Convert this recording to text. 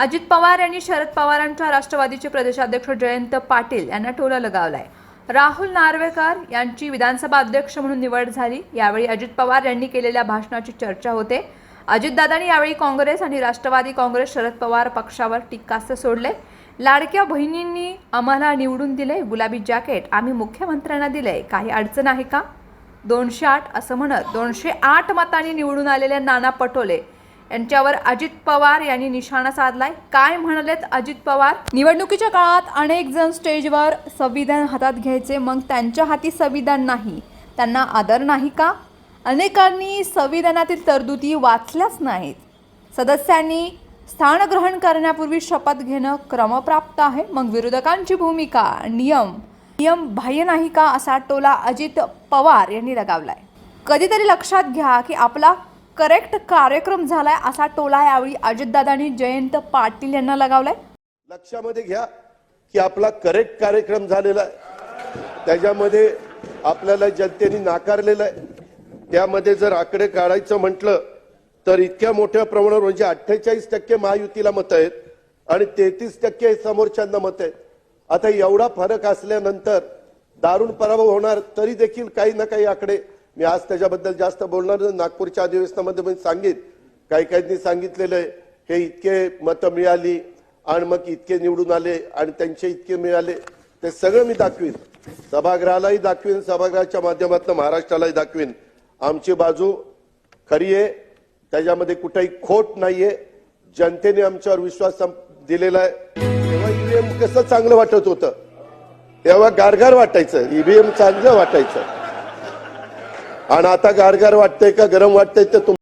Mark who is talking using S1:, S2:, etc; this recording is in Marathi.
S1: अजित पवार यांनी शरद पवारांच्या राष्ट्रवादीचे प्रदेशाध्यक्ष जयंत पाटील यांना टोला लगावलाय. राहुल नार्वेकर यांची विधानसभा अध्यक्ष म्हणून निवड झाली. यावेळी अजित पवार यांनी केलेल्या भाषणाची चर्चा होते. अजितदादांनी यावेळी काँग्रेस आणि राष्ट्रवादी काँग्रेस शरद पवार पक्षावर टीकास्त्र सोडले. लाडक्या बहिणींनी आम्हाला निवडून दिले गुलाबी जॅकेट. आम्ही मुख्यमंत्र्यांना दिले. काही अडचण आहे का? दोनशे आठ असं म्हणत दोनशे आठ मतांनी निवडून आलेल्या नाना पटोले यांच्यावर अजित पवार यांनी निशाणा साधलाय. काय म्हणालेत अजित पवार? निवडणुकीच्या काळात अनेक जण स्टेजवर संविधान हातात घ्यायचे मग त्यांच्या हाती संविधान नाही. त्यांना आदर नाही का? अनेकांनी संविधानातील तरतुदी वाचल्याच नाहीत. सदस्यांनी स्थान ग्रहण करण्यापूर्वी शपथ घेणं क्रमप्राप्त आहे. मग विरोधकांची भूमिका नियम नियम बाह्य नाही का असा टोला अजित पवार यांनी लगावलाय. कधीतरी लक्षात घ्या की आपला करेक्ट कार्यक्रम झालाय असा टोला यावेळी अजितदादांनी जयंत पाटील यांना लगावलाय.
S2: लक्षामध्ये घ्या की आपला करेक्ट कार्यक्रम झालेला आहे. त्याच्यामध्ये आपल्याला जनतेने नाकारलेला आहे. त्यामध्ये जर आकडे काढायचं म्हटलं तर इतक्या मोठ्या प्रमाणावर म्हणजे अठ्ठेचाळीस टक्के महायुतीला मत आहेत आणि तेहतीस टक्के समोरच्यांना मत आहेत. आता एवढा फरक असल्यानंतर दारुण पराभव होणार तरी देखील काही ना काही आकडे मी आज त्याच्याबद्दल जास्त बोलणार नागपूरच्या अधिवेशनामध्ये पण सांगित काही काहींनी सांगितलेलं आहे. हे इतके मतं मिळाली आणि मग इतके निवडून आले आणि त्यांचे इतके मिळाले. ते सगळं मी दाखवीन. सभागृहालाही दाखवीन. सभागृहाच्या माध्यमातून महाराष्ट्रालाही दाखवीन. आमची बाजू खरी आहे. त्याच्यामध्ये कुठेही खोट नाहीये. जनतेने आमच्यावर विश्वास दिलेला आहे. तेव्हा ईव्हीएम कसं चांगलं वाटत होतं? तेव्हा गारगार वाटायचं. ईव्हीएम चांगलं वाटायचं. आणि आता गारगार वाटतंय का? गरम वाटतंय ते तुम